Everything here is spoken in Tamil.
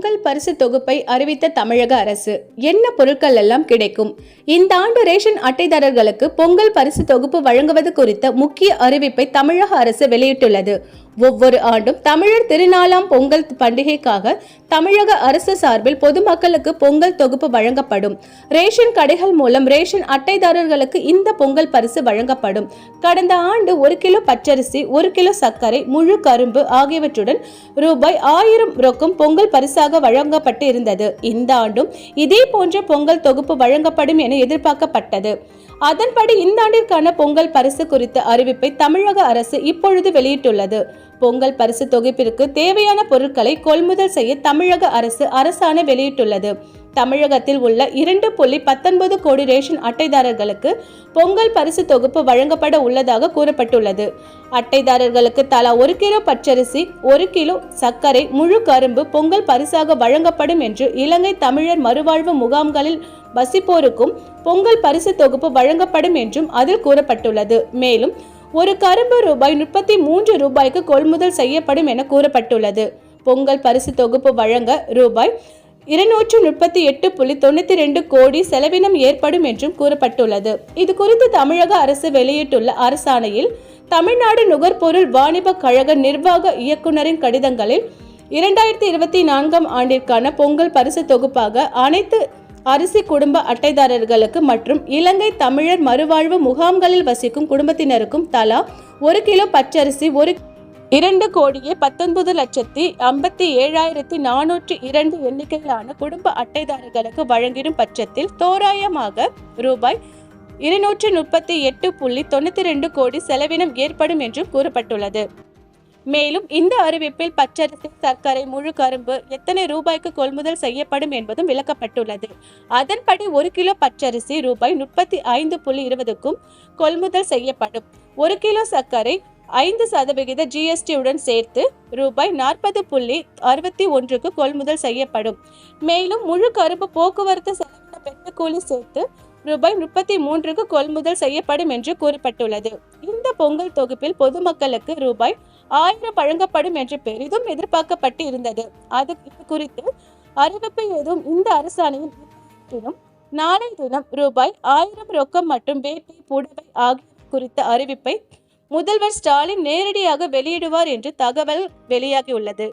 பரிசு தொகுப்பை அறிவித்த தமிழக அரசு என்ன பொருட்கள் எல்லாம் கிடைக்கும்? இந்த ஆண்டு ரேஷன் அட்டைதாரர்களுக்கு பொங்கல் பரிசு தொகுப்பு வழங்குவது குறித்த முக்கிய அறிவிப்பை தமிழக அரசு வெளியிட்டுள்ளது. ஒவ்வொரு ஆண்டும் தமிழர் திருநாளாம் பொங்கல் பண்டிகைக்காக தமிழக அரசு சார்பில் பொதுமக்களுக்கு பொங்கல் தொகுப்பு வழங்கப்படும். ரேஷன் கடைகள் மூலம் ரேஷன் அட்டைதாரர்களுக்கு இந்த பொங்கல் பரிசு வழங்கப்படும். கடந்த ஆண்டு ஒரு கிலோ பச்சரிசி ஒரு கிலோ சர்க்கரை முழு கரும்பு ஆகியவற்றுடன் ரூபாய் ஆயிரம் ரொக்கம் பொங்கல் பரிசாக வழங்கப்பட்டு இருந்தது இந்த ஆண்டும் இதே போன்ற பொங்கல் தொகுப்பு வழங்கப்படும் என எதிர்பார்க்கப்பட்டது. அதன்படி இந்த ஆண்டிற்கான பொங்கல் பரிசு குறித்த அறிவிப்பை தமிழக அரசு இப்பொழுது வெளியிட்டுள்ளது. பொங்கல் பரிசு தொகுப்பிற்கு தேவையான பொருட்களை கொள்முதல் செய்ய தமிழக அரசு அரசாணை வெளியிட்டுள்ளது. தமிழகத்தில் உள்ள இரண்டு புள்ளி பத்தொன்பது கோடி ரேஷன் அட்டைதாரர்களுக்கு பொங்கல் பரிசு தொகுப்பு வழங்கப்பட உள்ளதாக கூறப்பட்டுள்ளது. அட்டைதாரர்களுக்கு தலா ஒரு கிலோ பச்சரிசி ஒரு கிலோ சர்க்கரை முழு கரும்பு பொங்கல் பரிசாக வழங்கப்படும் என்று இலங்கை தமிழர் மறுவாழ்வு முகாம்களில் வசிப்போருக்கும் பொங்கல் பரிசு தொகுப்பு வழங்கப்படும் என்றும் அதில் கூறப்பட்டுள்ளது. மேலும் ஒரு கரும்பு ரூபாய் முப்பத்தி மூன்று ரூபாய்க்கு கொள்முதல் செய்யப்படும் என கூறப்பட்டுள்ளது. பொங்கல் பரிசு தொகுப்பு வழங்க ரூபாய் இருநூற்று முப்பத்தி எட்டு புள்ளி தொண்ணூத்தி ரெண்டு கோடி செலவினம் ஏற்படும் என்றும் கூறப்பட்டுள்ளது. இது குறித்து தமிழக அரசு வெளியிட்டுள்ள அரசாணையில் தமிழ்நாடு நுகர்பொருள் வாணிப கழக நிர்வாக இயக்குனரின் கடிதங்களில் இரண்டாயிரத்தி இருபத்தி நான்காம் ஆண்டிற்கான பொங்கல் பரிசு தொகுப்பாக அனைத்து அரிசி குடும்ப அட்டைதாரர்களுக்கு மற்றும் இலங்கை தமிழர் மறுவாழ்வு முகாம்களில் வசிக்கும் குடும்பத்தினருக்கும் தலா ஒரு கிலோ பச்சரிசி ஒரு இரண்டு கோடியே பத்தொன்பது லட்சத்தி ஐம்பத்தி ஏழாயிரத்தி நானூற்றி இரண்டு எண்ணிக்கையிலான குடும்ப அட்டைதாரர்களுக்கு வழங்கிடும் பட்சத்தில் தோராயமாக ரூபாய் இருநூற்றி முப்பத்தி எட்டு புள்ளி தொண்ணூற்றி ரெண்டு கோடி செலவினம் ஏற்படும் என்றும் கூறப்பட்டுள்ளது. மேலும் இந்த அறிவிப்பில் பச்சரிசி சர்க்கரை முழு கரும்பு எத்தனை ரூபாய்க்கு கொள்முதல் செய்யப்படும் என்பதும் விளக்கப்பட்டுள்ளது. அதன்படி ஒரு கிலோ பச்சரிசி ரூபாய் முப்பத்தி ஐந்து புள்ளி இருபதுக்கும் கொள்முதல் செய்யப்படும். ஒரு கிலோ சர்க்கரை ஐந்து சதவிகித ஜிஎஸ்டியுடன் சேர்த்து ரூபாய் நாற்பது புள்ளி அறுபத்தி ஒன்றுக்கு கொள்முதல் செய்யப்படும். மேலும் முழு கரும்பு போக்குவரத்து செலவின பெட்ரோல் சேர்த்து ரூபாய் முப்பத்தி மூன்றுக்கு கொள்முதல் செய்யப்படும் என்று கூறப்பட்டுள்ளது. இந்த பொங்கல் தொகுப்பில் பொதுமக்களுக்கு ரூபாய் ஆயிரம் வழங்கப்படும் என்று பெரிதும் எதிர்பார்க்கப்பட்டு இருந்தது. அது குறித்து அறிவிப்பு ஏதும் இந்த அரசாணையின் நாளை தினம் ரூபாய் ஆயிரம் ரொக்கம் மற்றும் வேட்டி புடவை ஆகிய குறித்த அறிவிப்பை முதல்வர் ஸ்டாலின் நேரடியாக வெளியிடுவார் என்று தகவல் வெளியாகியுள்ளது.